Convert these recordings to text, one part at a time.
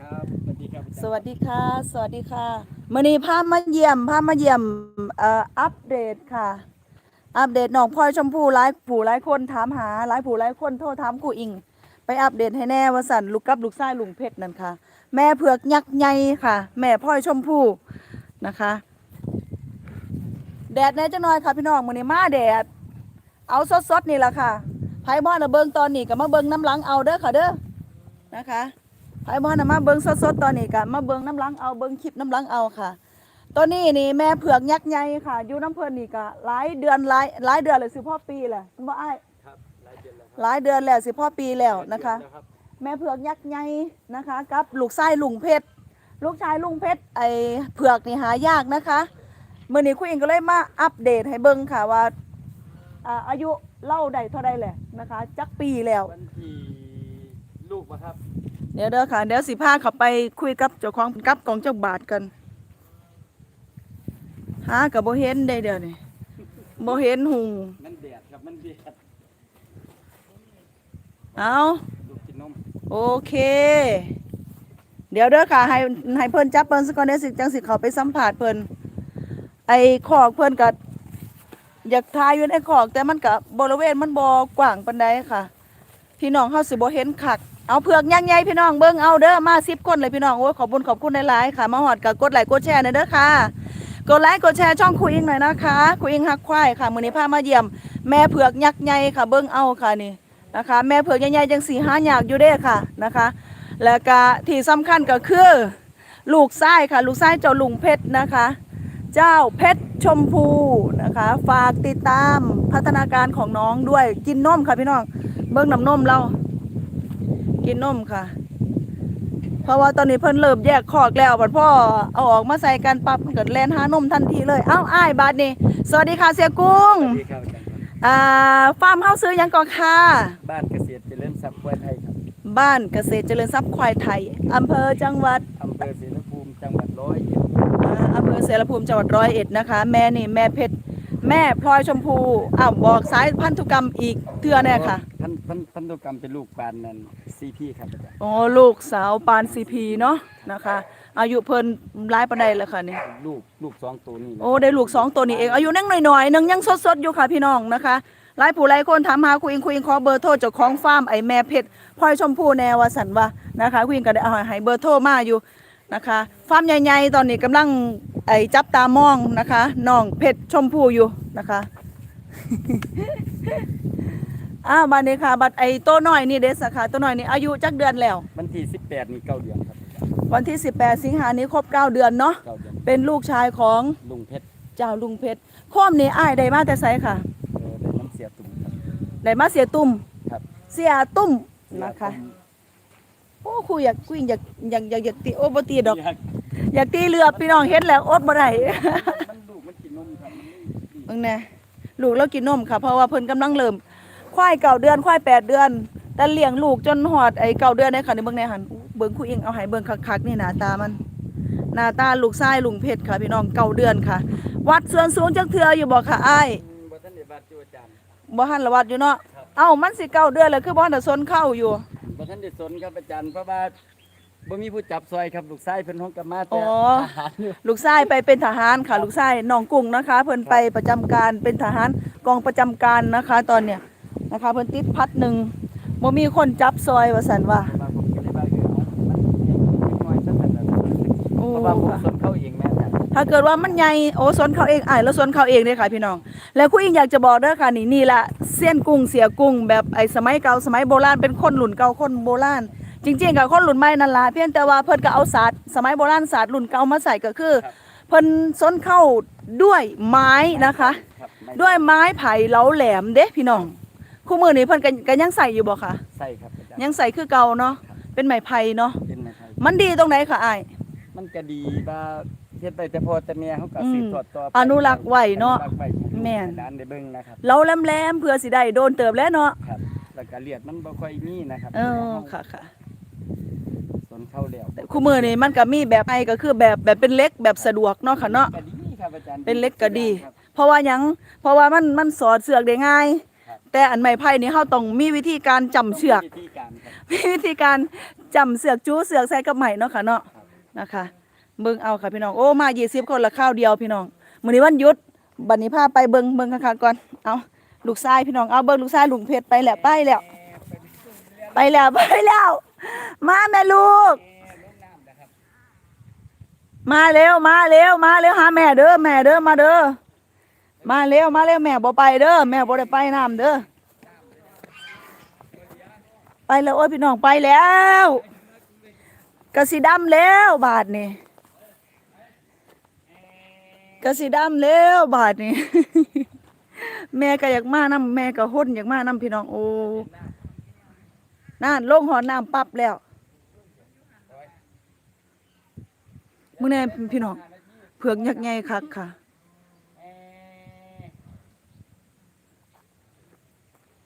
ครับสวัสดีครับสวัสดีค่ะ สวัสดีค่ะมื่อนี้พามาเยี่ยมพามาเยี่ยมเอ่ออัปเดตค่ะ อัปเดตน้องพลอยชมพูหลายผู้หลายคนถามหาหลายผู้หลายคนโทรถามกูอิง ไปอัปเดตให้แน่ว่าสันลูกกับลูกชายลุงเพชรนั่นค่ะ แม่เผือกยักษ์ใหญ่ค่ะ แม่พลอยชมพูนะคะแดดแน่จังหน่อยค่ะพี่น้องมื้อนี้มาแดด เอาสดๆนี่แหละค่ะไผบ่น่ะเบิ่งตอนนี้ก็มาเบิ่งน้ำหลังเอาเด้อค่ะเด้อนะคะ ไผบ่น่ะมาเบิ่งสดๆตอนนี้ก็มาเบิ่งน้ำหลังเอาเบิ่งคลิปน้ำหลังเอาค่ะตอนนี้นี่แม่เผือกยักษ์ใหญ่ค่ะอยู่น้ำเพิ่นนี่ก็หลายเดือนหลายหลายเดือนเลยสิพ่อปีแหละบ่อ้ายครับหลายเดือนแล้วครับหลายเดือนแล้วสิพ่อปีแล้วนะคะหลายเดือแล้วรับแม่เผือกยักษ์ใหญ่นะคะกับลูกชายลุงเพชรลูกชายลุงเพชรไอเผือกนี่หายากนะคะเมื่อนี้คุยเองก็เลยมาอัปเดตให้เบิ่งค่ะว่าอ่าอายุเล่าได้เท่าใดแหละนะคะ จักปีแล้ววันที่ลูกมาครับ เดี๋ยวเด้อค่ะ เดี๋ยวสิพาเขาไปคุยกับเจ้าของกับกองเจ้าบาทกันหากับโบเห็นได้เดี๋ยวนี้โบเห็นหุงมันแดดครับมันแดดเอาลูกกินนมโอเค เดี๋ยวเด้อค่ะ ให้ให้เพิ่นจับเพิ่นสักก่อนเดี๋ยวสิจังสิเขาไปสัมผัสเพิ่นไอ้ขอกเพิ่นก็อยากทายอยู่ในขอกแต่มันก็บริเวณมันบ่กว้างปานใดค่ะ พี่น้องเฮาสิบ่เห็นคัก เอาเผือกย่างใหญ่พี่น้องเบิ่งเอาเด้อมา10คนเลยพี่น้องโอ้ยขอบคุณขอบคุณหลายๆค่ะมาฮอดก็กดไลค์กดแชร์หน่อยเด้อค่ะกดไลค์กดแชร์ช่องคุยอิงหน่อยนะคะคุยอิงฮักควายค่ะมือนี้พามาเยี่ยม แม่เผือกยักษ์ใหญ่ค่ะเบิ่งเอาค่ะนี่นะคะ แม่เผือกใหญ่ๆจังสี่ห้าอยากอยู่เด้อค่ะนะคะ แล้วก็ที่สำคัญก็คือลูกไส้ค่ะ ลูกไส้เจ้าลุงเพชรนะคะ เจ้าเพชรชมพูนะคะ ฝากติดตามพัฒนาการของน้องด้วยกินนมค่ะพี่น้อง เบิ่งน้ำนมเรา กินนมค่ะ เพราะว่าตอนนี้เพิ่นเริ่มแยกคอกแล้วบัดพ่อเอาออกมาใส่กันปั๊บมันเกิดแลนหานมทันทีเลย เอ้าอ้ายบาดนี้สวัสดีค่ะเสียกุ้งสวัสดีครับอาจารย์ครับอ่าฟาร์มเฮาซื้อหยังก่อนค่ะ บ้านเกษตรเจริญทรัพย์กล้วยไทยครับบ้านเกษตรเจริญทรัพย์ควายไทยอำเภอจังหวัด อำเภอศรีนภูมิจังหวัดร้อยเอ็ดอ่าอำเภอเสรภูมิจังหวัดร้อยเอ็ดนะคะ แม่นี่แม่เพชร แม่พลอยชมพูอ้าวบอกสายพันธุกรรมอีกเทื่อแน่ค่ะ พันพันพันธุกรรมเป็นลูกปานนั้นซีพีครับอาจารย์โอ้ลูกสาวปานซีพีเนาะนะคะ อายุเพิ่นร้ายปานใดแล้วค่ะนี่ลูกลูกสองตัวนี่นะโอ้ได้ลูกสองตัวนี้เองอายุนั่งหน่อยๆหนึงยังสดๆอยู่ค่ะพี่น้องนะคะหลายผู้หลายคนถามหาคุยอิงคุยอิงขอเบอร์โทรเจ้าของฟาร์มไอ้แม่เพชรพลอยชมพูแนวว่าสันว่านะคะคุยอิงก็ได้เอาให้เบอร์โทรมาอยู่นะคะฟาร์มใหญ่ๆตอนนี้กำลังไอ้จับตามองนะคะน้องเพชรชมพูอยู่นะคะ อ้าวบัดนี้ค่ะ บัดไอ้โตวน้อยนี่เด้สาขาตัวน้อยนี่อายุจักเดือนแล้ว วันที่สิบแปดนี่เก้าเดือนครับอาจารย์วันที่ 18 สิงหานี้ครบ 9 เดือนเนาะเก้าเดือนเป็นลูกชายของลุงเพชรเจ้าลุงเพชรโค้อมนี่อ้ายได้มาแต่ไสค่ะเออได้น้ำเสียตุ่มครับ ได้มาเสียตุ้มครับ เสียตุ้มเสียนะคะตุ่มโอ้ครูอยากคุยอยากอยากอยากอยากตีโอ้บ่ตีดอกอยากอยากตีเรือพี่น้องเห็นแล้วอดบ่ได้ มันลูกมันกินนมครับมันไม่ดีเบิ่งแน่ลูกเรากินนมค่ะ เพราะว่าเพิ่นกำลังเริ่ม ควายเก่าเดือนควายแปดเดือน แต่เลี้ยงลูกจนหอดไอ้เก่าเดือนได้ค่ะนี่เบิ่งแน่หันอู้เบิ่งครูเองเอาให้เบิ่งคักๆนี่หน้าตามันหน้าตาลูกชายลุงเพชรค่ะ พี่น้องเก่าเดือนค่ะ วัดส่วนสูงจักเทื่ออยู่บ่ค่ะอ้ายอืมบ่ทันได้บาดเจ็บอาจารย์บ่หันละวัดอยู่เนาะครับเอ้ามันสิเก่าเดือนแล้วคือบ่ทันได้สนเข้าอยู่บ่ทันได้สนครับอาจารย์เพราะว่าบ่มีผู้จับซอยครับลูกชายเพิ่นฮ้องกลับมาแต่อ๋อทหารอยู่ลูกชายไปเป็นทหารค่ะ ลูกชายน้องกุ้งนะคะ เพิ่นไปประจำการเป็นทหารกองประจำการนะคะ ตอนเนี้ย นะคะเพิ่นติดพัดหนึ่งบ่มีคนจับซอยว่าสันว่าบางผมก็เลยว่าเออเอามันเล็กน้อยสักขนาดนั้นโอ้เพราะว่าผมค่ะสนเข้าเองแม่อาจารย์ถ้าเกิดว่ามันใหญ่โอ้สนเขาเองอ้ายแล้วสนเขาเองเด้อค่ะพี่น้อง แล้วคุณอิงอยากจะบอกเด้อค่ะนี่นี่ละเส้ยนกุ้งเสียกุ้ง แบบไอ้สมัยเก่าสมัยโบราณเป็นคนหลุ่นเก่าคนโบราณจริงๆกับคนหลุ่นใหม่นั่นล่ะเพียงแต่ว่าเพิ่นก็เอาศาสตร์สมัยโบราณศาสตร์รุ่นเก่ามาใส่ก็คือเพิ่นสนเข้าด้วยไม้นะคะ ครับไม่ด้วยไม้ไผ่เหลาแหลมเด้พี่น้อง คู่มือนี้เพิ่นก็ก็ยังใส่อยู่บ่คะใส่ครับอาจารย์ยังใส่คือเก่าเนาะเป็นไม้ไผ่เนาะเป็นไม้ไผ่มันดีตรงไหนคะอ้าย มันก็ดีว่าเฮ็ดไปแต่พอแต่แม่เขาก็อืมสืบทอดต่อไปอนุรักษ์ไว้เนาะอรักษ์ไว้ให้ลูกแม่น ให้หลานได้เบิ่งนะครับเหลาแหลมๆเพื่อสิได้โดนเติบแล้วเนาะครับ แล้วก็เลียดมันบ่ค่อยมีนะครับเออค่ะค่ะสนเข้าแล้วแต่คู่มือนี้มันก็มีแบบไอ้ก็คือแบบแบบเป็นเล็กแบบสะดวกเนาะค่ะเนาะ ก็ดีครับอาจารย์เป็นเล็กก็ดี ครับเพราะว่าหยังเพราะว่ามันมันสอดเสือกได้ง่ายครับ แต่อันไม้ไผ่นี่เฮาต้องมีวิธีการจำเชือก วิธีการครับ มีวิธีการจำเสือกจู้เสือกใส่กับใหม่เนาะค่ะเนาะนะคะเบิ่งเอาค่ะพี่น้องโอ้มา20คนละข้าวเดียวพี่น้องมื้อนี้วันหยุดบัดนี้พาไปเบิ่งเบิ่งคักๆก่อนเอาลูกชายพี่น้องเอาเบิ่งลูกชายลุงเพชรไปแล้วไปแล้ว ไปแล้วไปแล้ว มาแม่ลูก มาเร็วมาเร็วมาเร็วหาแม่เด้อแม่เด้อมาเด้อ มาเร็วมาเร็วแม่บ่ไปเด้อแม่บ่ได้ไปน้ำเด้อไปแล้วโอ้ยพี่น้องไปแล้วกระสีดำแล้วบาทนี่กระสีดำแล้วบาทนี่แม่ก็อยากมาน้ำแม่ก็หุ่นอยากมาน้ำพี่น้องโอ้นั่นลงหอน้ำปั๊บแล้วมึงแน่พี่น้องเผือกยักษ์ใหญ่คักค่ะ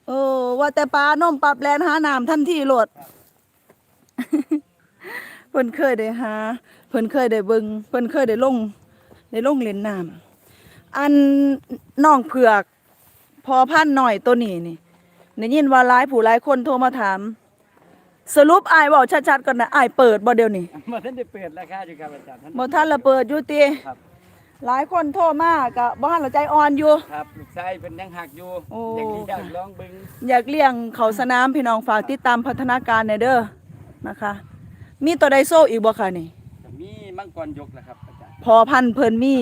โอ้ว่าแต่ปลาน้มปรับแลนหาน้ำทันทีโหลดเพิ่นเคยได้หาเพิ่นเคยได้เบิ่งเพิ่นเคยได้ลงได้ลงเล่นน้ำอันน้องเผือกพอพันธุ์หน่อยตัวนี้นี่ได้ยินว่าหลายผู้หลายคนโทรมาถาม สรุปอายเว้าชัดๆก่อนนะอายเปิดบ่เดี๋ยวนี้มาท่านได้เปิดราคาอยู่ครับอาจารย์ท่านบ่ทันละเปิดอยู่ติครับ หลายคนโทรมาก็บ่ทันละใจอ่อนอยู่ ครับลูกชายเป็นยังหักอยู่โอ้ อย่างนี้อยากลองเบิ่งอยากเลี้ยงเขาสนามพี่น้องฝากติดตามพัฒนาการในอยเด้อนะคะ มีตัวไดโซอีกบ่คะนี่ ก็มีมังกรยกแหละครับอาจารย์พอพันธุ์เพิ่นมี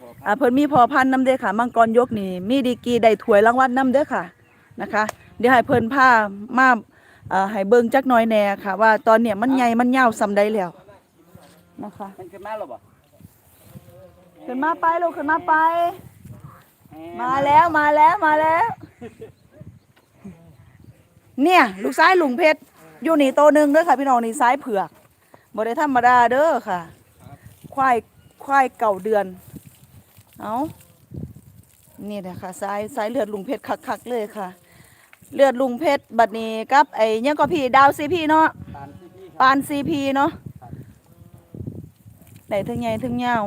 พอพัอ่านเพิ่นมีพอพันธุ์น้ำเด้อค่ะ มังกรยกนี่ มีดีกรีได้ถ้วยรางวัลน้ำเด้อค่ะนะคะ เดี๋ยวให้เพิ่นพามาเอ่อให้เบิ่งจักหน่อยแหน่ค่ะ ว่าตอนเนี้ยมันใหญ่มันยาวซำใดแล้วนะคะมันขึ้นมาหรอบ่ ขึ้นมาไปลูกขึ้นมาไป มาแล้วมาแล้วมาแล้ว เนี่ย ลูกซ้ายลุงเพชรอยู่นี่โตวหนึ่งเด้อค่ะ พี่น้องนี่ซ้ายเผือกบ่ได้ธรรมดาเด้อค่ะ ควายควายเก่าเดือน เอานี่แหละค่ะสายสายเลือดลุงเพชรคักๆเลยค่ะ เลือดลุงเพชรบัดนี้กับไอ้ยังก็พี่ดาวซีพีเนาะปานที่พี่ครับปานซีพีเนาะไหนถึงใหญ่ถึงยาว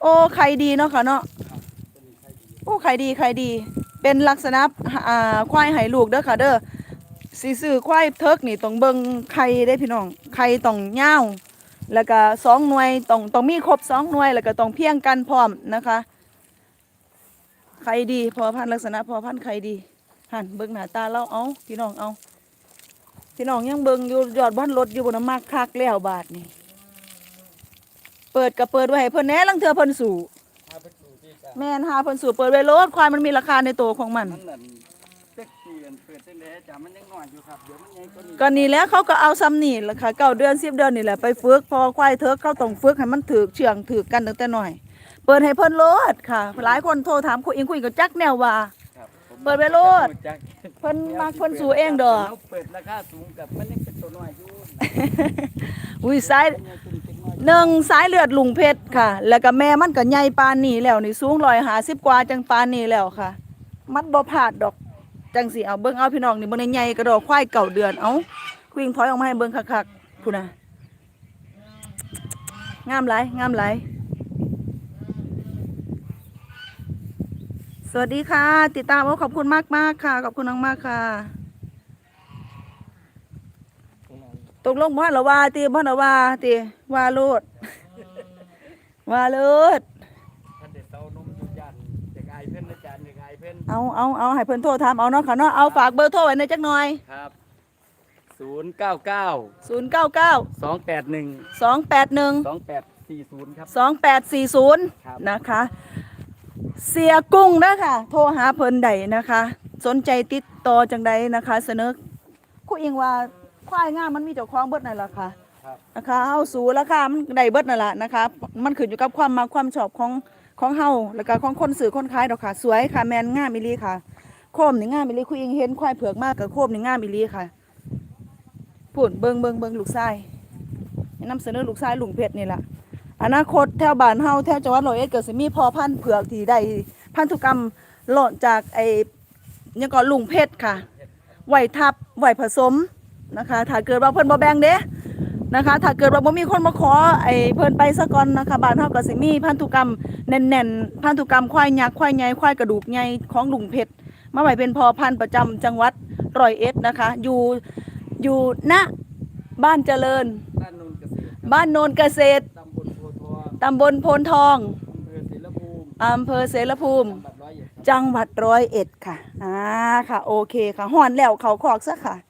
โอ้ไข่ดีเนาะค่ะเนาะโอ้ไข่ดีไข่ดี เป็นลักษณะอ่าควายไหลูกเด้อค่ะเด้อสีซื้อควายเทิกนี่ต้องเบิ่งไข่ได้พี่น้องไข่ต้องยาแล้วก็สองหน่วยต้องต้องมีครบสองหน่วย แล้วก็ต้องเพียงกันพร้อมนะคะไข่ดี พอพันลักษณะพอพันไข่ดีหันเบิ่งหน้าตาเราเอาพี่น้องเอาพี่น้องยังเบิ่งอยู่ยอดบ้านรถอยู่บนน้ำมากคักแล้วบาทนี่ เปิดก็เปิดไว้ให้เพิ่นแหน่ลังเทื่อเพิ่นสู่พาไปสู่ที่จ้ะแม่นหาเพิ่นสู่เปิดไว้โลดควายมันมีราคาในตัวของมัน มันนั่นเซ็กซี่อันเปิดเส้นเลยจ้ะมันยังน้อยอยู่ครับเดี๋ยวมันใหญ่กว่านี้ก็นี่แหล้วเขาก็เอาซ้ำนี่แหละค่ะเก้าเดือนสิบเดือนนี่แหละไปฝึกพอควายเถิกเขาต้องฝึกให้มันถือเชื่องถือกันตั้งแต่น้อย เปิดให้เพิ่นโลดค่ะ หลายคนโทรถามคุยอิงคุยกับจักแนวว่า ครับผมเปิดไว้โลด จักเพิ่นมักเพิ่นสู่เองดอกเราเปิดราคาสูงกับมันยังเป็นตัวน้อยอยู่อุ้ยสาย หนึ่งสายเลือดลุงเพชรค่ะ แล้วก็แม่มันก็ใหญ่ปานนี้แล้วนี่สูงร้อยหาสิบกว่าจังปานนี้แล้วค่ะ มันบ่พลาดดอกจังสิเอาเบิ่งเอาพี่น้องนี่บ่ได้ใหญ่กระดอกควายเก่าเดือนเอาคุยอิงถอยออกมาให้เบิ่งคักๆพุ่นน่ะงามหลางามหลสวัสดีค่ะ ติดตามโอ้ขอบคุณมากมากๆค่ะ ขอบคุณมากๆค่ะ ตกลงบ่ละว่าติบ่ละว่าติว่าโลดว่าโลดท่านเด็ดเต้านมอยู่ยันเด็กอายเพิ่นอาจารย์เด็กอายเพิ่นเอาเอาเอาให้เพิ่นโทรถามเอาเนาะค่ะเนาะเอาฝากเบอร์โทรไว้ในอยจักหน่อยครับศูนย์เก้าเก้า099สองแปดหนึ่ง281สองแปดสี่ศูนย์ครับ2840ครับนะคะ เสียกุ้งนะค่ะโทรหาเพิ่นใดนะคะ สนใจติดต่อจังใดนะคะ เสนอคู่อิงว่า ควายงามมันมีเจ้าของเบิดนั่นล่ะค่ะครับนะคะเฮาสูราคามันได้เบิดนั่นแหละนะคะ มันขึ้นอยู่กับความมักความชอบของของเฮาแล้วก็ของคนซื้อคนขายดอกค่ะ สวยค่ะแมนงามอีหลีค่ะ โคมนี่งามอีหลีคุยเองเห็นควายเผือกมากกับโคมนี่งามอีหลีค่ะพูดเบิงเบิงเบิงลูกชายนำเสนอลูกชายลุงเพชรนี่แหละอนาคตแถวบ้านเฮาแถวจังหวัดร้อยเอ็ดก็สิมีพอพันธุ์เผือกที่ได้พันธุกรรมหล่นจากไอ้ยังก่อนลุงเพชรค่ะไหวทับไหวผสม นะคะ ถ้าเกิดว่าเพิ่นบ่แบ่งเด้นะคะ ถ้าเกิดว่าบ่มีคนมาขอไอ้เพิ่นไปซะก่อนนะคะบ้านเฮาก็สิมีพันธุกรรมแน่นๆพันธุกรรมควายยักษ์ควายใหญ่ควายกระดูกใหญ่ของลุงเพชรมาไว้เป็นพอพันธุ์ประจำจังหวัดร้อยเอ็ดนะคะ อยู่อยู่ณบ้านเจริญ บ้านโนนเกษตรครับบ้านโนนเกษตรตำบลโพธิ์ทองตำบลโพนทองอำเภอเสรภูมิอำเภอเสรภูมิ จังหวัดร้อยเอ็ดครับ จังหวัดร้อยเอ็ดค่ะ อ่า ค่ะ โอเคค่ะห่อนแล้วเขาคอกซะค่ะครับ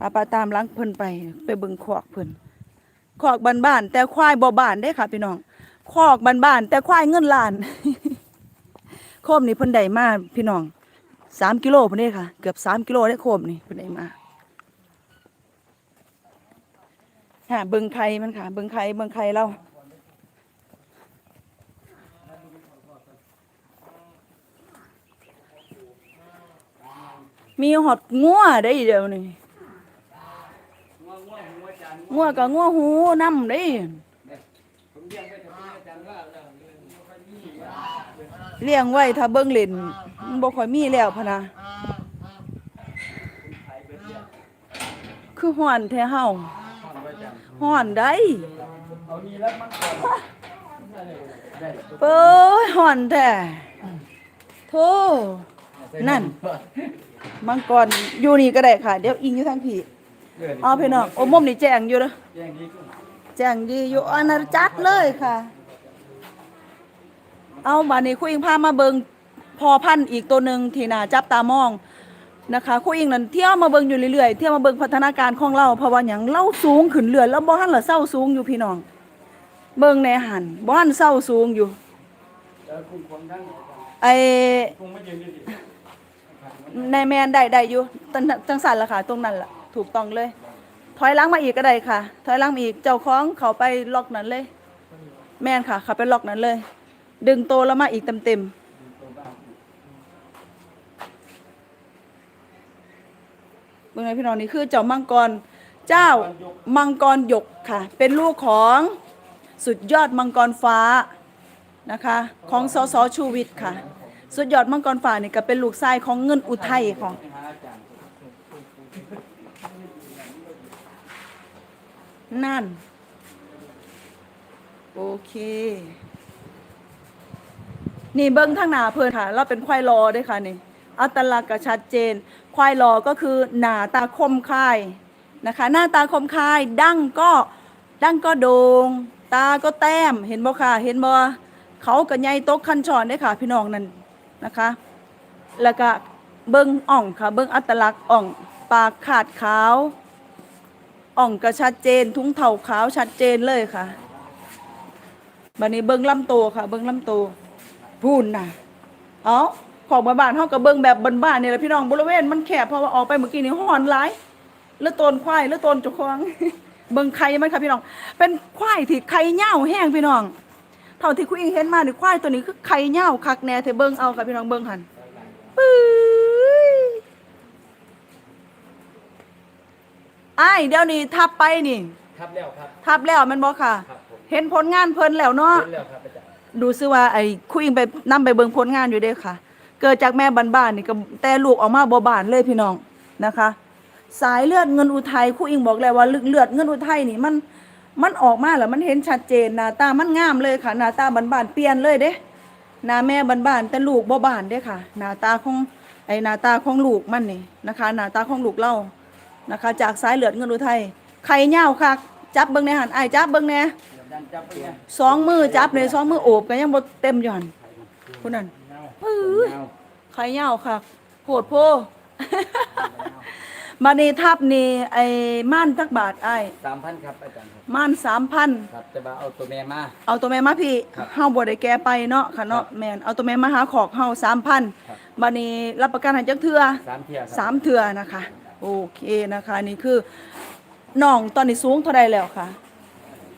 ปาปาตามล้างเพิ่นไป ไปเบิ่งคอกเพิ่นคอกบ้านๆแต่ควายบ่บ้านได้ค่ะพี่น้องคอกบ้านๆแต่ควายเงินล้านโคมนี่เพิ่นได้มาพี่น้องสามกิโลเพิ่นได้ค่ะ เกือบสามกิโลได้โคมนี่เพิ่นได้มาค่ะเบิ่งไข่มันค่ะเบิ่งไข่เบิ่งไข่เรามีหอดงัวได้เดียวนี้ ง่วงง่วงหัวจันทร์ งัวก็งัวหูน้ำได้เลี้ยงไว้ถ้าเบิ่งเล่นบ่ค่อยมีแล้วพะนะคือฮ้อนแท้เฮาฟังไว้จันทร์ฮ้อนได้เอานี่อนได้เป้ยฮ้อนแท้โธ่นั่น มังกรอยู่นี่ก็ได้ค่ะ เดี๋ยวอิงอยู่ทางพี่ เอาพี่น้องโอ้มุมนี่แจ้งอยู่เด้อแจ้งดีขึ้นแจ้งดีอยู่อาณาจักรเลยค่ะ เอาบัดนี้ครูอิงพามาเบิงพอพันธุ์อีกตัวหนึ่งที่น่าจับตามองนะคะครูอิงนั่นเที่ยวมาเบิงอยู่เรื่อยๆเที่ยวมาเบิงพัฒนาการของเราเพราะว่าหยังเล่าสูงขึ้นเรื่อยแล้วบ่ทันละเศร้าสูงอยู่พี่น้อง เบิงในหันบ่ทันเศร้าสูงอยู่แล้วคุณคนทั้งไอ้คงไม่ยืนดีในแมนได้ได้อยู่ตังจังสันละค่ะตรงนั้นล่ะ ถูกต้องเลย ถอยหล้างมาอีกก็ได้ค่ะ ถอยหล้างมาอีกเจ้าของเขาไปล็อกนั้นเลย แม่นค่ะ เขาไปล็อกนั้นเลย ดึงโตแล้วมาอีกเต็มเต็มๆเมื่อไงพี่น้องนี่คือเจ้ามังกรเจ้ามังกรหยกค่ะ เป็นลูกของสุดยอดมังกรฟ้านะคะ ของสสชูวิทย์ค่ะ สุดยอดมังกรฟ้านี่ก็เป็นลูกชายของเงินอุทัยของ ไปหาอาจารย์ นั่น โอเค นี่เบิ้งทางหนาเพื่อนค่ะ เราเป็นควายรอด้วยค่ะนี่อัตลักษณ์ก็ชัดเจน ควายรอก็คือหน้าตาคมคายนะคะ หน้าตาคมคายดั้งก็ดั้งก็โดง่งตาก็แต้มเห็นบ่ค่ะ เห็นบ่เขากับใหญ่ตกคันชอนได้ค่ะ พี่น้องนั่นนะคะ แล้วก็เบิ้งอ่องค่ะ เบิ้งอัตลักษณ์อ่อง ปากขาดขาว อ่องก็ชัดเจน ทุ้งเท่าขาวชัดเจนเลยค่ะบัดนี้เบิ้งลำโตวค่ะ เบิ้งลำโตวพูนนะเอาของบ้านๆเฮาก็เบิ้งแบบบ้านๆนี่แหละพี่น้องบริเวณมันแคบเพราะว่าออกไปเมื่อกี้นี่ห้อนหลายหรือตนควายหรือตนจุกควางเบิ้งไข่มันค่ะพี่น้อง เป็นควายที่ไข่เหย้าแห้งพี่น้องเท่าที่คุณอิงเห็นมาเนี่ควายตัวนี้คือไข่เหย้าคักแน่เทเบิ้งเอาค่ะพี่น้องเบิ้งหันปื้ย อ้ายเดี๋ยวนี้ทับไปนี่ ครับแล้วครับ ทับแล้วแมันบ่ค่ะ ครับผมเห็นผลงานเพิ่นแล้วเนาะ เห็นแล้วครับอาจารย์ดูซิว่าไอ้คุยอิงไปนํไปเบิ่งผลงานอยู่เด้อค่ะ เกิดจากแม่บ้านๆนี่ก็แต่ลูกออกมาบ่บานเลยพี่น้องนะคะ สายเลือดเงินอุทัยครูอิงบอกแล้วว่าเลือดเงินอุทัยนี่มันมันออกมาแล้วมันเห็นชัดเจนหน้าตามันงามเลยค่ะหน้าตาบ้านๆเปลี่ยนเลยเด้หน้าแม่บ้านๆแต่ลูกบ่บ้านเด้ค่ะหน้าตาของไอ้หน้าตาของลูกมันนี่นะคะหน้าตาของลูกเรา นะคะ จากสายเลือดเงินอุทัยไข่เหย้าคักจับเบิ่งในหันอ้ายจับเบิ่งแหน่อาจารย์จับไปไงสองมือจับเลยสองมือโอบก็ยังบ่เต็มอยู่หั่นผู้นั้นเงาเอ้ยเงาไข่เหย้าค่ะโหดโพ มานี่ทับนี่ไอ้ม่านจักบาทอ้ายสามพันครับอาจารย์ครับม่านสามพัน ครับแต่ว่าเอาตัวแม่มา เอาตัวแม่มาพี่ครับเฮาบ่ได้แก้ไปเนาะค่ะเนาะครับแม่นเอาตัวแม่มาหาขอกเฮาสามพันครับบัดนี้รับประกันให้จักเทื่อสามเที่ยครับ สามเทื่อนะคะ โอเคนะคะ นี่คือน้องตอนนี้สูงเท่าใดแล้วค่ะ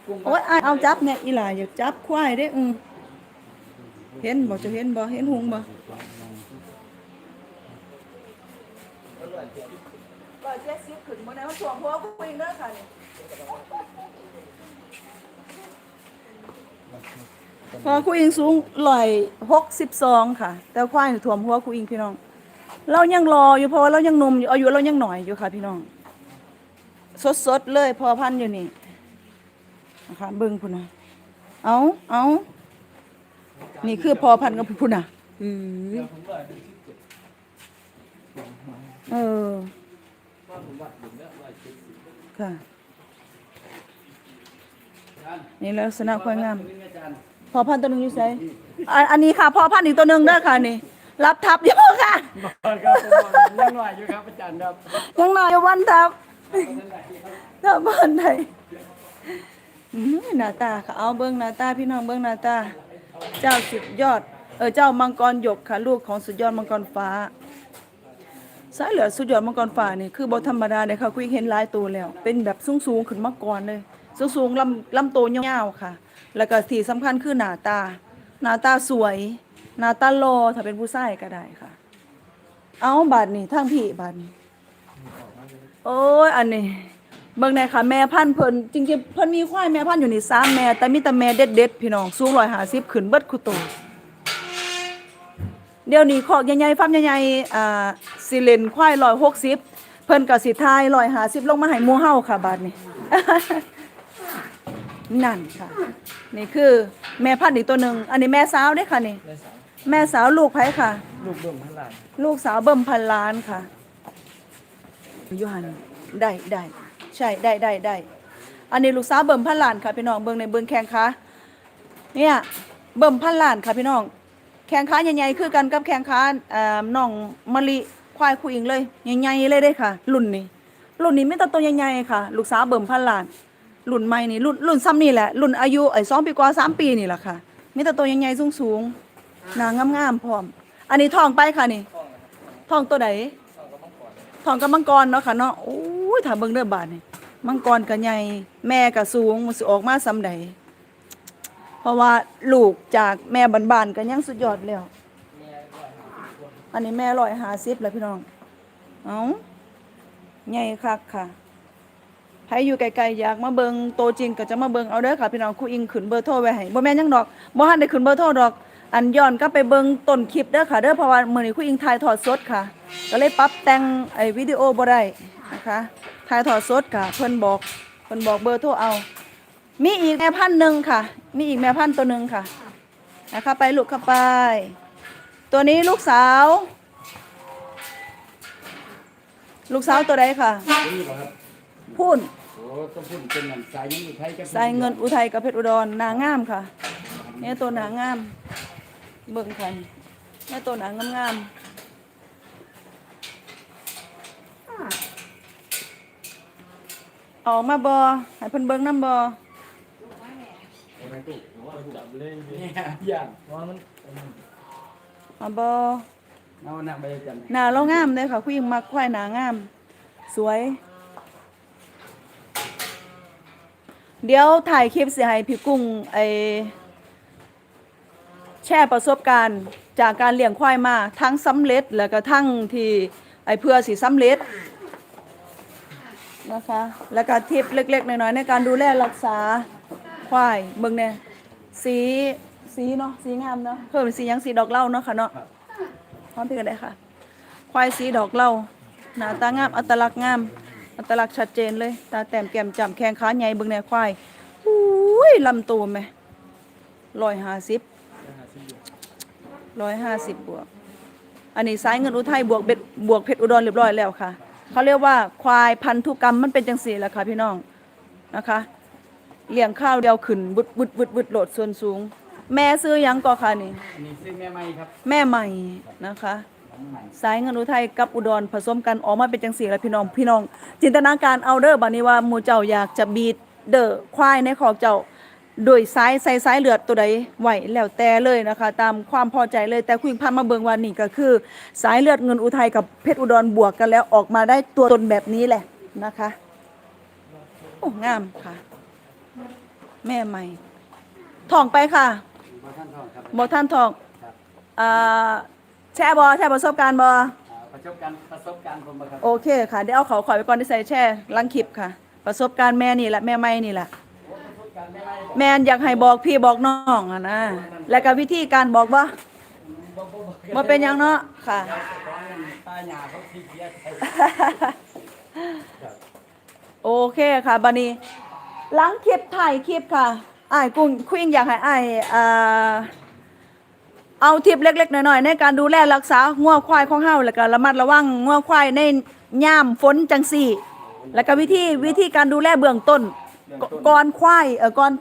กุ้งโอ้ยอ้ายเอาจับเนี่ยอีหล่าอยากจับควายเด้อือเห็นบ่จะเห็นบ่เห็นหุงบ่ร้อยเจ็ดสิบขึ้นบ่ได้มาถ่วงหัวกูเองเด้อค่ะนี่พอคุยอิงสูงร้อยหกสิบสองค่ะ แต่ควายนี่ถ่วมหัวคุยอิงพี่น้อง เรายังรออยู่เพราะว่าเรายังหนมอยู่อายุเรายังหน่อยอยู่ค่ะ พี่น้อง สดๆเลยพอพันอยู่นี่นะคะเบิ่งพุ่นะเอาเอานี่คือพอพันกับพุ่นน่ะอือเออค่ะนี่ลักษณะควายงาม พอพันตัวหนึ่งอยู่ไสอันอันนี้ค่ะ พอพันอีกตัวหนึ่งเด้อค่ะนี่ รับทับอยู่ค่ะบอกครับผมบอกยังหน่อยอยู่ครับอาจารย์ครับยังน้อยอยู่วันทับทับบ้านใดอื้อหน้าตาค่ะเอาเบิ่งหน้าตาพี่น้องเบิ่งหน้าตา เจ้าสุดยอด เออเจ้ามังกรหยกค่ะ ลูกของสุดยอดมังกรฟ้าสายเหลือสุดยอดมังกรฟ้านี่คือบ่ธรรมดาเด้ค่ะคุยเห็นหลายตัวแล้ว เป็นแบบสูงๆขึ้นมาก่อนเลย สูงๆลำลำโตวยาวๆค่ะ แล้วก็ที่สำคัญคือหน้าตา หน้าตาสวย หน้าตาโลอถ้าเป็นผู้ชายก็ได้ค่ะ เอาบาดนี่ทางพี่บาดนี่โอ้ยอันนี้เบิ่งได้ค่ะแม่พันธุ์เพิ่นจริงๆเพิ่นมีควายแม่พันธุ์อยู่นี่สามแม่แต่มีแต่แม่เด็ดๆพี่น้องสูง150ขึ้นเบิดคุโตเดี๋ยวนี้ขอกใหญ่ๆฟาร์มใหญ่ๆอ่าสิเลนควาย160เพิ่นก็สิทาย150ลงมาให้หมู่เฮาค่ะบาดนี้ นั่นค่ะ นี่คือแม่พันธุ์อีกตัวหนึ่งอันนี้แม่สาวเด้อค่ะนี่ ได้สาว แม่สาวลูกไผค่ะ ลูกเบิ่มพลังลูกสาวเบิ่มพันล้านค่ะยูหันได้ได้ใช่ได้ได้ได้อันนี้ลูกสาวเบิ่มพันล้านค่ะพี่น้องเบิ่งในเบิ่งแข้งขาเนี่ยเบิ่มพันล้านค่ะพี่น้อง แข้งขาใหญ่ๆคือกันกับแข้งขาเอ่อน้องมะลิควายคุยอิงเลยใหญ่ๆเลยได้ค่ะ รุ่นนี้รุ่นนี้ไม่ต้องตัวใหญ่ๆค่ะ ลูกสาวเบิ่มพันล้านรุ่นใหม่นี่รุ่นรุ่นซ้ำนี่แหละรุ่นอายุไอ้สองปีกว่าสามปีนี่แหละค่ะมีแต่ตัวใหญ่ๆสูงๆ หนางงามๆพร้อม อันนี้ทองไปค่ะนี่ ทองตัวไหนทองกับมังกรเนาะค่ะเนาะโอ้ยถ้าเบิ่งเด้อบาดนี่มังกรก็ใหญ่แม่ก็สูงมันสิออกมาซำใดเพราะว่าลูกจากแม่บ้านๆก็ยังสุดยอดแล้วอันนี้แม่150แล้วพี่น้อง เอ้าใหญ่คักค่ะใครอยู่ไกลๆอยากมาเบิงโตจริงก็จะมาเบิงเอาเด้อค่ะพี่น้องครูอิงขึ้นเบอร์โทรไว้ให้บ่แม่นยังดอกบ่ทันได้ขึ้นเบอร์โทรดอก อันย้อนก็ไปเบิงต้นคลิปเด้อค่ะเด้อเพราะว่ามื้อนี้ครูอิงถ่ายทอดสดค่ะ ก็เลยปรับแต่งไอ้วิดีโอบ่ได้นะคะถ่ายทอดสดค่ะ เพิ่นบอกเพิ่นบอกเบอร์โทรเอา มีอีกแม่พันธุ์หนึงค่ะ มีอีกแม่พันธุ์ตัวหนึงค่ะนะคะไปลูกเข้าไป ตัวนี้ลูกสาว ลูกสาวตัวใดค่ะนี่เหรอครับพูนโอ้ต้องพูดเป็นหนังสายเงินอยู่ไทยกับสายเงินอุทัยกับเพชรอุดรนางงามค่ะเนี่ยตัวหนางงาม เบิ่งค่ะเนี่ยตัวหนางงามๆออกมาบอให้เพิ่นเบิ่งน้ำบอจับเลยเนี่ยอย่างว่ามันมาบอเอาหนักไปอาจารย์หน้าเรางามเลยค่ะผู้หญิงมักควายหนางาม สวย เดี๋ยวถ่ายคลิปสิให้พี่กุ้งไอ แชร์ประสบการณ์จากการเลี้ยงควายมาทั้งสำเร็จแล้วก็ทั้งที่ไอ้เพื่อสิสำเร็จนะคะแล้วก็ทิปเล็ก ๆ น้อยๆในการดูแลรักษาควายเบิ่งเนี่ยสีสีเนาะสีงามเนาะเพิ่มสียังสีดอกเหล้าเนาะค่ะเนาะพร้อมเพียงกันได้ค่ะ ควายสีดอกเหล่าหน้าตางามอัตลักษณ์งาม อัตลักษณ์ชัดเจนเลย ตาแต้มแก้มจำแข้งขาใหญ่เบิ่งแนวควายอุ้ยลำตัวไหมร้อยห้าสิบ ร้อยห้าสิบบวก อันนี้สายเงินอุทัยบวกเบ็ดบวกเพชรอุดรเรียบร้อยแล้วค่ะ เขาเรียกว่าควายพันธุกรรมมันเป็นจังสีแหละค่ะพี่น้องนะคะเลี้ยงข้าวเดียวขึ้นบุดบุดบุดบุดโหลดส่วนสูง แม่ซื้อหยังก่อค่ะนี่ อันนี้ซื้อแม่ไม้ครับแม่ใหม่นะคะของใหม่สายเงินอุทัยกับอุดรผสมกันออกมาเป็นจังสีแล้วพี่น้องพี่น้อง จินตนาการเอาเด้อบัดนี้ว่าหมู่เจ้าอยากจะบีดเด้อควายในขอกเจ้า โดยสายใส่สายเลือดตัวใดไหวแล้วแต่เลยนะคะ ตามความพอใจเลยแต่คุยพันมาเบิงวันนี้ก็คือสายเลือดเงินอุทัยกับเพชรอุดรบวกกันแล้วออกมาได้ตัวตนแบบนี้แหละนะคะโอ้งามค่ะ แม่ใหม่ทองไปค่ะมาท่านทองครับบอท่านทองครับอ่าแช่บอแช่ประสบการณ์บออ่าประสบการณ์ประสบการณ์ผมบ่ครับโอเคค่ะเดี๋ยวเอาเขาขอยไปก่อนที่ใส่แช่ลังคลิปค่ะ ประสบการณ์แม่นี่แหละแม่ไม่นี่แหละ แม่ไม้บอยากให้บอกพี่บอกน้องอะนะแล้วก็วิธีการบอกว่าบ่เป็นหยังเนาะค่ะ ตาหยาเขาขี้เกียจใส่โอเคค่ะบัดนี้หลังคลิปถ่ายคลิปค่ะอ้ายกุ้งคุยงอยากให้อ้ายอ่าเอาทิปเล็กๆน้อยๆในการดูแลรักษางัวควายของเฮาแล้วก็ระมัดระวังงัวควายในย่ามฝนจังซี่ แล้วก็วิธีวิธีการดูแลเบื้องต้น กก่อนควายเออก่อน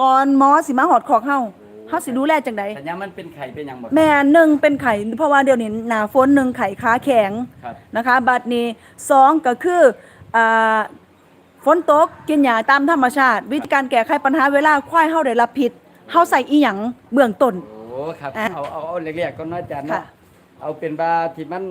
ก่อนหมอสิมาหอดคอกเฮาเฮาสิดูแลจังไดแต่ยังมันเป็นไข่เป็นหยังบ่แม่หนึ่งเป็นไข่เพราะว่าเดี๋ยวนี้หน้าฝนหนึ่งไข่ขาแข็งครับ นะคะบัดนี้สองก็คืออ่าฝนตกกินหญ้าตามธรรมชาติ วิธีการแก้ไขปัญหาเวลาควายเฮาได้รับพิษเฮาใส่อีหยังเบื้องต้น โอ้ครับอะเอาเอาเอาเรียกๆก่อนเนาะอาจารย์ค่ะ เนาะเอาเป็นว่าที่มัน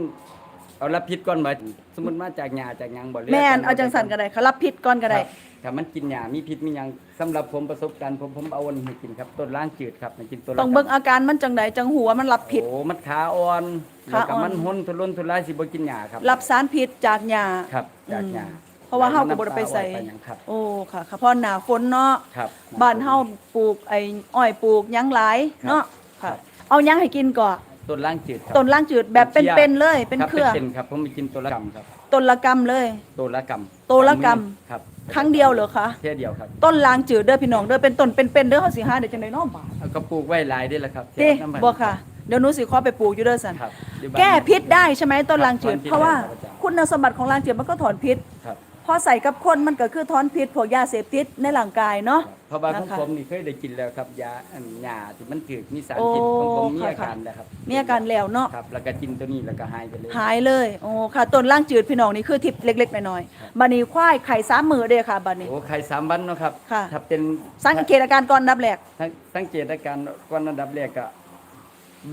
เอารับพิษก่อนบ่สมมุติมาจากหญ้าจากหยังบ่รียแม่นเอาจังสันก็ได้ค่ะรับพิษก่อนก็ได้ ครับถ้ามันกินหญ้ามีพิษมีหยังสำหรับผมประสบการณ์ผมผมเอาอันนี้ให้กินครับต้นล้างจืดครับให้กินต้นละต้องเบิ่งอาการมันจังไดจังหัวมันรับพิษโอ้มันขาอ่อนขาแล้วก็อ่อน มันห้นทุรนทุรายสิบ่กินหญ้าครับรับสารพิษจากหญ้าครับจากหญ้าอืมเพราะว่าเฮาก็บ่ได้ไปใส่น้ำตาอ้อยหยังครับ โอ้ค่ะค่ะเพราะหน้าฝนเนาะครับบ้านเฮาปลูกไอ้อ้อยปลูกหยังหลายครับเนาะครัค่ะ บ เอาหยังให้กินก่อน ต้นล้างจืดครับต้นล่างจืดแบบเป็นๆเลย เป็นรับเครือเป็นๆครับผมไปกินตัวละกำครับต้นละกำเลยตัวละกำตัวละกำ ครับครั้งเดียวเหรอคะแค่เดียวครับ ต้นลางจืดเด้อพี่น้องเด้อเป็นต้นเป็นๆเด้อเฮาสิหาได้จังได๋เนาะบาดเอาก็ปลูกไว้หลายได้แล้วครับติน้ำมันบ่ค่ะเดี๋ยวหนูสิขอไปปลูกอยู่เด้อสันครับอยู่บ้านแก้พิษได้ใช่ไหมต้นลางจืดครับเพราะว่าถอนพิษได้ครับอาจารย์คุณสมบัติของลางจืดมันก็ถอนพิษครับพ อใส่กับคนมันก็คือถอนพิษพวกยาเสพติดในร่างกายเนาะ เพราะว่าของนะคะผมนี่เคยได้กินแล้วครับยาอันยาที่มันถือมีสารโอ้พิษของผมมีอาค่ะ การแล้วครับมีอาการแล้วเนาะ ครับ แล้วก็กินตัวนี้แล้วก็หายไปเลย หายเลยโอ้ค่ะต้นล่างจืดพี่น้องนี่คือทิปเล็กๆน้อยครับ ๆบัดนี้ควายไข่สามมือเด้อค่ะบัดนี้ โอ้ไข่สามวันเนาะครับค่ะ ถ้าเป็นสังเกตอาการก่อนอันดับแรก ทั้งสังเกตอาการก่อนอันดับแรกก็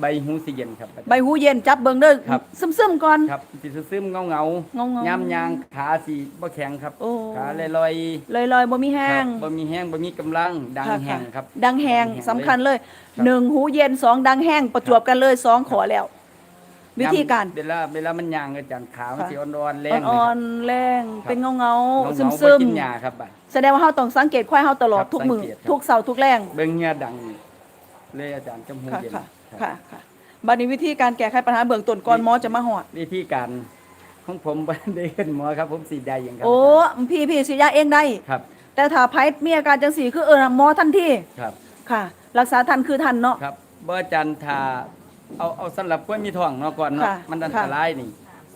ใบหูสีเย็นครับใบหูเย็นจับเบิ่งเด้อครับ ซึมๆก่อน ครับสิซึมๆเงาเงาเงาๆ ย่ำยางขาสีบ่แข็งครับ โอ้ขาลอยลอยๆลอยๆบ่มีแห้งครับบ่มีแห้งบ่มีกำลังดังค่ะแห้งค่ะครับดังแห้งสำคัญเลยครับ หนึ่งหูเย็นสองดังแห้งประจวบกันเลยสองขอแล้ว วิธีการเวลาเวลามันย่างอาจารย์ขามันค่ะ สิอ่อนๆแรงอ่อนเลยๆแรงครับเป็นเงาเงาครับซึมเงาๆซึบ่มกินหญ้าครับบัดแสดงว่าเฮาต้องสังเกตควายเฮาตลอดครับทุกมือสังเกตครับ ทุกเสาร์ทุกแรง เบิ่งเหงื่อดังนี่เลยอาจารย์จมูกค่ะเย็น ค่ะ ครับ ค่ะค่ะบัดนี้วิธีการแก้ไขปัญหาเบื้องต้นก่อนหมอจะมาหอด วิธีการของผมบ่ได้เห็นหมอครับผมสีดได้ยังครัโอ้พี่พี่สิยาเองได้ ครับแต่ถ้าไผมีอาการจังสี่คือเออหมอทันทีครับค่ะ รักษาทันคือทันเนาะ ครับบ่อาจารย์ถ้าเอาเอาสำหรับกล้วยมีท้องเนาะก่อนเนาะค่ะมันอันค่ะตรายนี่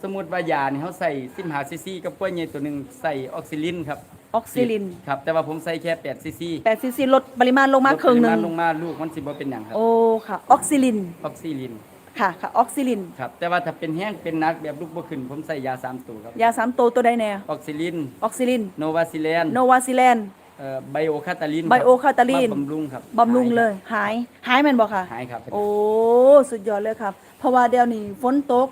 สมมุติว่ายานี่เฮาใส่15ซีซีกับกล้วยใหญ่ตัวหนึงใส่ออกซิลินครับ ออกซิลินครับ แต่ว่าผมใส่แค่8ซีซี8ซีซีลดปริมาณลงมาครึ่งหนึลดปงริมาณลงมาลูกมันสิบ่เป็นหยังครับโอ้ค่ะ ออกซิลิน ออกซิลินค่ะค่ะออกซิลิน ครับ แต่ว่าถ้าเป็นแห้งเป็นหนักแบบลูกบ่ขึ้น ผมใส่ยาสามตัวครับยาสามตัวตัวใดแน่ออกซิลิน ออกซิลิน โนวาซิแลนโนวาซิแลนเอ่อไบโอคาตาลินไบโอคาตาลินบำรุงครับบำรุงเลย หาย หายแม่นบ่ค่ะ หายครับ โอ้ สุดยอดเลยครับ เพราะว่าเดี๋ยวนี้ฝนตก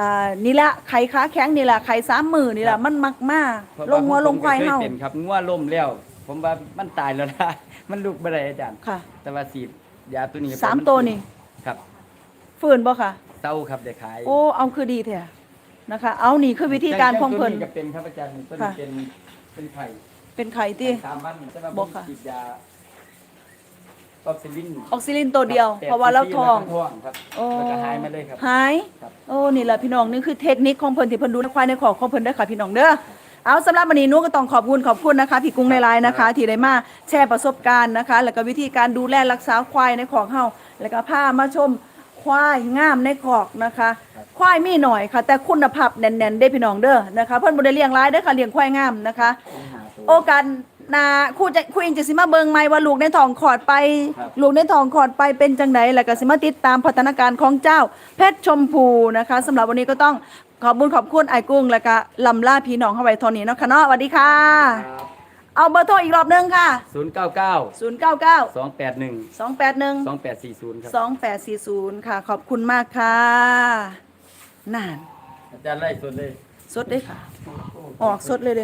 อ่านี่ละไข่ขาแข็งนี่ละไข่สามมือนี่ละมันมักมาเพราะลงหัวผมลงควายก็เฮาเป็นครับงัวล่มแล้ว ผมว่ามันตายแล้วนะมันลุกบ่ได้อาจารย์ ค่ะ แต่ว่าฉีดยาตัวนี้สามไปนตัวนี่ ครับฟื้นบ่ค่ะเศร้าครับได้ขายโอ้เอาคือดีแท้นะคะ เอานี่คือวิธีการของเพิ่นตัวก็เป็นครับอาจารย์ตัวนี้ค่ะ เป็นเป็นไข่เป็นไข่ที่สามวันแต่ว่าบ่ผมค่ะ ฉีดยา ออกซิลินออกซิลินตัวเดียวคบเพราะว่าเราท้องแปด cc แล้วก็ท้องครับโอ้ แล้วก็หายมาเลยครับ หายครับ โอ้นี่แหละพี่น้องนี่คือเทคนิคของเพิ่นที่เพิ่นดูในควายในขอกของเพิ่นได้อค่ะพี่น้องเด้อเอาสำหรับวันนี้หนูก็ต้องขอบคุณขอบคุณนะคะ พี่กุ้งในไลน์นะคะ ที่ได้มาแชร์ประสบการณ์นะคะ แล้วก็วิธีการดูแลรักษาควายในขอกเฮาแล้วก็พามาชมควายงามในขอกนะคะ ควายมีหน่อยค่ะ แต่คุณภาพแน่นๆได้อพี่น้องเด้อนะคะ เพิ่นบ่ได้เลี้ยงหลายเด้อค่ะเลี้ยงควายงามนะคะ โอกาสห นาครู่จะครู่เองจะสิมาเบิงไหมว่าลูกในท้องขอดไป ครับ ลูกในท้องขอดไปเป็นจังไดแล้วก็สิมาติดตามพัฒนาการของเจ้า เพชรชมพูนะคะสำหรับวันนี้ก็ต้องขอบคุญขอบคุณไอ้กุ้ง แล้วก็ลำล่าพี่น้องเข้าไว้เทอนี้เนาะค่ะเนาะสวัสดีค่ะ เอาเบอร์โทรอีกรอบหนึงค่ะ ศูนย์เก้าเก้า099 สองแปดหนึ่ง281 สองแปดสี่ศูนย์ครับ 2840 ค่ะ ขอบคุณมากค่ะนานอาจารย์ไล่สดเลย สดเลยค่ะ ออกสดเลยเลย